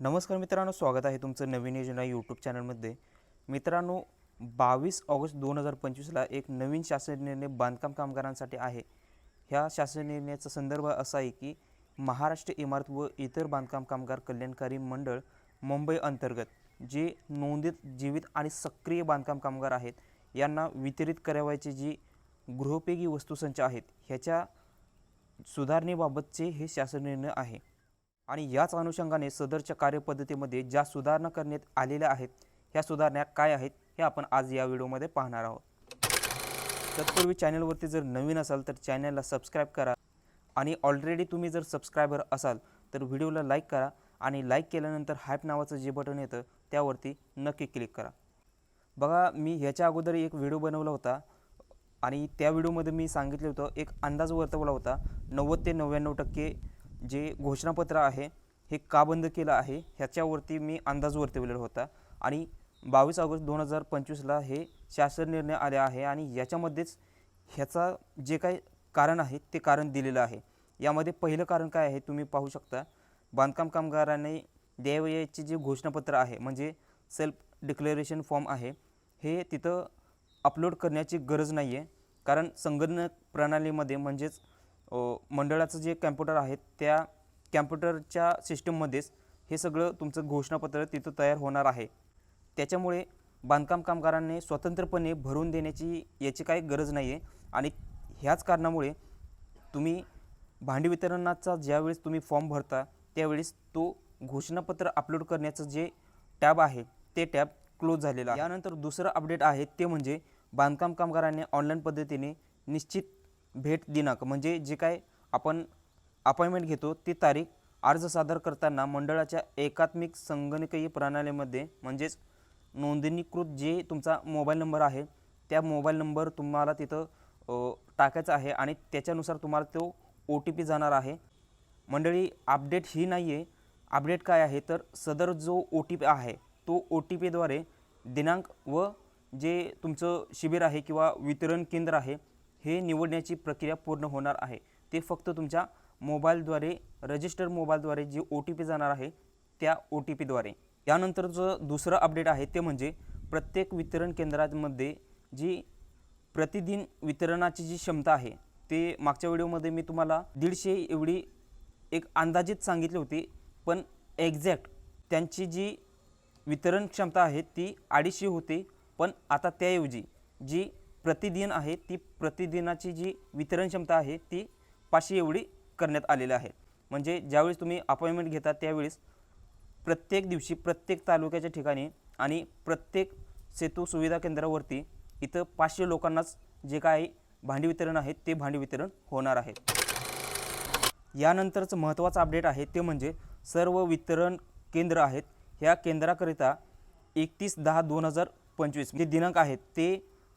नमस्कार मित्रांनो स्वागत आहे तुमचं नवीन योजना यूट्यूब चॅनलमध्ये मित्रांनो बावीस ऑगस्ट दोन हजार पंचवीसला एक नवीन शासन निर्णय बांधकाम कामगारांसाठी आहे. ह्या शासन निर्णयाचा संदर्भ असा आहे की महाराष्ट्र इमारत व इतर बांधकाम कामगार कल्याणकारी मंडळ मुंबई अंतर्गत जे नोंदित जीवित आणि सक्रिय बांधकाम कामगार आहेत यांना वितरित करावायचे जी गृहोपयोगी वस्तूसंच आहेत ह्याच्या सुधारणेबाबतचे हे शासन निर्णय आहे. आणि याच अनुषंगाने सदरच्या कार्यपद्धतीमध्ये ज्या सुधारणा करण्यात आलेल्या आहेत ह्या सुधारणा काय आहेत हे आपण आज या व्हिडिओमध्ये पाहणार आहोत. तत्पूर्वी चॅनलवरती जर नवीन असाल तर चॅनलला सबस्क्राईब करा आणि ऑलरेडी तुम्ही जर सबस्क्रायबर असाल तर व्हिडिओला लाईक करा आणि लाईक केल्यानंतर हायप नावाचं जे बटन येतं त्यावरती नक्की क्लिक करा. बघा मी ह्याच्या अगोदर एक व्हिडिओ बनवला होता आणि त्या व्हिडिओमध्ये मी सांगितलं होतं एक अंदाज वर्तवला होता नव्वद ते नव्याण्णव टक्के जे घोषणापत्र आहे हे का बंद केलं आहे ह्याच्यावरती मी अंदाज वर्तवलेला होता. आणि बावीस ऑगस्ट दोन हजार पंचवीसला हे शासन निर्णय आले आहे आणि याच्यामध्येच ह्याचा जे काही कारण आहे ते कारण दिलेलं आहे. यामध्ये पहिलं कारण काय आहे तुम्ही पाहू शकता. बांधकाम कामगारांनी द्यावयाचे जे घोषणापत्र आहे म्हणजे सेल्फ डिक्लेरेशन फॉर्म आहे हे तिथं अपलोड करण्याची गरज नाही आहे कारण संगणक प्रणालीमध्ये म्हणजेच मंडळाचं जे कॅम्प्युटर आहे त्या कॅम्प्युटरच्या सिस्टममध्येच हे सगळं तुमचं घोषणापत्र तिथं तयार होणार आहे. त्याच्यामुळे बांधकाम कामगारांनी स्वतंत्रपणे भरून देण्याची याची काही गरज नाही आहे आणि ह्याच कारणामुळे तुम्ही भांडी वितरणाचा ज्यावेळेस तुम्ही फॉर्म भरता त्यावेळेस तो घोषणापत्र अपलोड करण्याचं जे टॅब आहे ते टॅब क्लोज झालेलं आहे. यानंतर दुसरं अपडेट आहे ते म्हणजे बांधकाम कामगारांनी ऑनलाईन पद्धतीने निश्चित भेट दिनांक म्हणजे जे काय आपण अपॉइंटमेंट घेतो ती तारीख अर्ज सादर करताना मंडळाच्या एकात्मिक संगणकीय प्रणालीमध्ये म्हणजेच नोंदणीकृत जे तुमचा मोबाईल नंबर आहे त्या मोबाईल नंबर तुम्हाला तिथं टाकायचा आहे आणि त्याच्यानुसार तुम्हाला तो ओ टी पी जाणार आहे. मंडळी अपडेट ही नाही आहे अपडेट काय आहे? तर सदर जो ओ टी पी आहे तो ओ टी पीद्वारे दिनांक व जे तुमचं शिबिर आहे किंवा वितरण केंद्र आहे हे निवडण्याची प्रक्रिया पूर्ण होणार आहे. ते फक्त तुमच्या मोबाईलद्वारे रजिस्टर मोबाईलद्वारे जे ओ टी पी जाणार आहे त्या ओ टी पीद्वारे. यानंतरचं दुसरं अपडेट आहे ते म्हणजे प्रत्येक वितरण केंद्रामध्ये जी प्रतिदिन वितरणाची जी क्षमता आहे ते मागच्या व्हिडिओमध्ये मी तुम्हाला दीडशे एवढी एक अंदाजित सांगितली होती पण एक्झॅक्ट त्यांची जी वितरण क्षमता आहे ती अडीचशे होती पण आता त्याऐवजी जी प्रतिदिन आहे ती प्रतिदिनाची जी वितरण क्षमता आहे ती पाचशे एवढी करण्यात आलेली आहे. म्हणजे ज्यावेळेस तुम्ही अपॉइंटमेंट घेता त्यावेळेस प्रत्येक दिवशी प्रत्येक तालुक्याच्या ठिकाणी आणि प्रत्येक सेतू सुविधा केंद्रावरती इथं पाचशे लोकांनाच जे काही भांडी वितरण आहे ते भांडी वितरण होणार आहे. यानंतरचं महत्त्वाचं अपडेट आहे ते म्हणजे सर्व वितरण केंद्र आहेत ह्या केंद्राकरिता एकतीस दहा दोन हजार पंचवीस जे दिनांक आहेत ते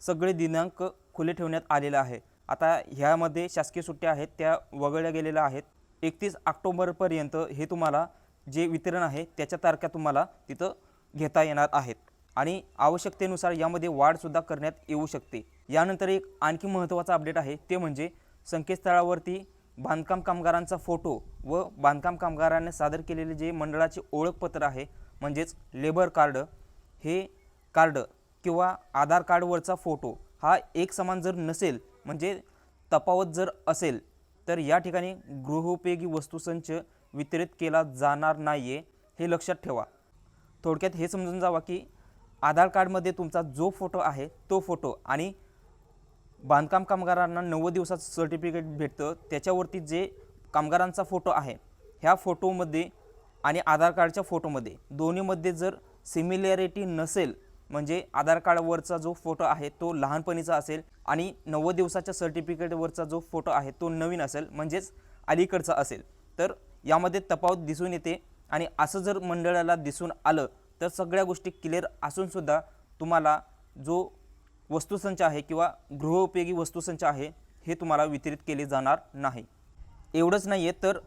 सगळे दिनांक खुले ठेवण्यात आलेले आहे. आता ह्यामध्ये शासकीय सुट्ट्या आहेत त्या वगळल्या गेलेल्या आहेत. एकतीस ऑक्टोबरपर्यंत हे तुम्हाला जे वितरण आहे त्याच्या तारख्या तुम्हाला तिथं घेता येणार आहेत. आणि आवश्यकतेनुसार यामध्ये वाढसुद्धा करण्यात येऊ शकते. यानंतर एक आणखी महत्त्वाचा अपडेट आहे ते म्हणजे संकेतस्थळावरती बांधकाम कामगारांचा फोटो व बांधकाम कामगारांनी सादर केलेले जे मंडळाचे ओळखपत्र आहे म्हणजेच लेबर कार्ड हे कार्ड किंवा आधार कार्डवरचा फोटो हा एक समान जर नसेल म्हणजे तफावत जर असेल तर या ठिकाणी गृहोपयोगी वस्तूसंच वितरित केला जाणार नाही आहे हे लक्षात ठेवा. थोडक्यात हे समजून जावा की आधार कार्डमध्ये तुमचा जो फोटो आहे तो फोटो आणि बांधकाम कामगारांना नव्वद दिवसाचं सर्टिफिकेट भेटतं त्याच्यावरती जे कामगारांचा फोटो आहे ह्या फोटोमध्ये आणि आधार कार्डच्या फोटोमध्ये दोन्हीमध्ये जर सिमिलॅरिटी नसेल म्हणजे आधार कार्डवरचा जो फोटो आहे तो लहानपणीचा असेल आणि नव्वद दिवसाच्या सर्टिफिकेटवरचा जो फोटो आहे तो नवीन असेल म्हणजेच अलीकडचा असेल. तर यामध्ये तफावत दिसून येते आणि असं जर मंडळाला दिसून आलं तर सगळ्या गोष्टी क्लिअर असूनसुद्धा तुम्हाला जो वस्तुसंच आहे किंवा गृहोपयोगी वस्तुसंच आहे हे तुम्हाला वितरित केले जाणार नाही. एवढंच नाही आहे तर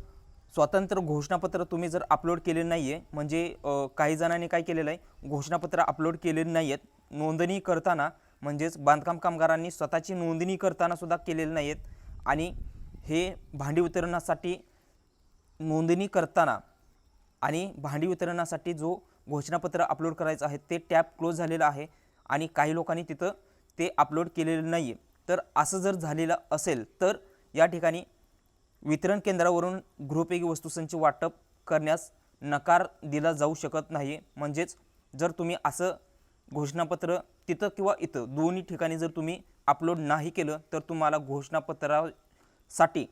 स्वतंत्र घोषणापत्र तुम्ही जर अपलोड केले नाही आहे म्हणजे काही जणांनी काय केलेलं आहे? घोषणापत्र अपलोड केलेली नाही आहेत नोंदणी करताना म्हणजेच बांधकाम कामगारांनी स्वतःची नोंदणी करताना सुद्धा केलेली नाही आहेत आणि हे भांडी वितरणासाठी नोंदणी करताना आणि भांडी वितरणासाठी जो घोषणापत्र अपलोड करायचं आहे ते टॅब क्लोज झालेलं आहे आणि काही लोकांनी तिथं ते अपलोड केलेलं नाही आहे तर असं जर झालेलं असेल तर या ठिकाणी वितरण केंद्रावरून गृहपैकी वस्तूसंच वाटप करण्यास नकार दिला जाऊ शकत नाही. म्हणजेच जर तुम्ही असं घोषणापत्र तिथं किंवा इथं दोन्ही ठिकाणी जर तुम्ही अपलोड नाही केलं तर तुम्हाला घोषणापत्रासाठी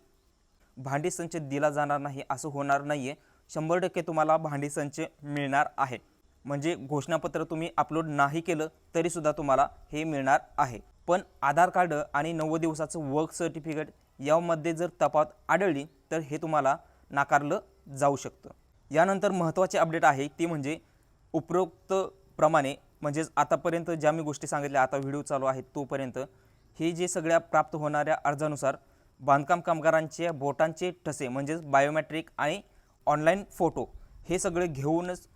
भांडी संच दिला जाणार नाही असं होणार नाही आहे शंभर टक्के तुम्हाला भांडी संच मिळणार आहे. म्हणजे घोषणापत्र तुम्ही अपलोड नाही केलं तरीसुद्धा तुम्हाला हे मिळणार आहे. पण आधार कार्ड आणि नव्वद दिवसाचं वर्क सर्टिफिकेट यामध्ये जर तपात आढळली तर हे तुम्हाला नाकारलं जाऊ शकतं. यानंतर महत्त्वाचे अपडेट आहे ती म्हणजे उपरोक्त प्रमाणे म्हणजेच आतापर्यंत ज्या मी गोष्टी सांगितल्या आता व्हिडिओ चालू आहे तोपर्यंत हे जे सगळ्या प्राप्त होणाऱ्या अर्जानुसार बांधकाम कामगारांचे बोटांचे ठसे म्हणजेच बायोमॅट्रिक आणि ऑनलाईन फोटो हे सगळे घेऊनच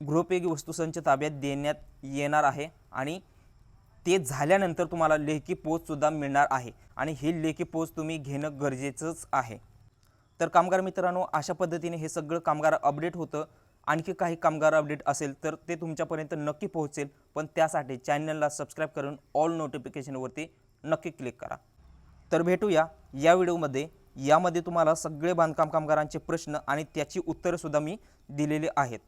गृहोपयोगी वस्तूसंच ताब्यात देण्यात येणार आहे आणि ते झाल्यानंतर तुम्हाला लेखी पोचसुद्धा मिळणार आहे. आणि ही लेखी पोच तुम्ही घेणं गरजेचंच आहे. तर कामगार मित्रांनो अशा पद्धतीने हे सगळं कामगार अपडेट होतं. आणखी काही कामगार अपडेट असेल तर ते तुमच्यापर्यंत नक्की पोहोचेल. पण त्यासाठी चॅनलला सबस्क्राईब करून ऑल नोटिफिकेशनवरती नक्की क्लिक करा. तर भेटूया या व्हिडिओमध्ये. यामध्ये तुम्हाला सगळे बांधकाम कामगारांचे प्रश्न आणि त्याची उत्तरंसुद्धा मी दिलेली आहेत.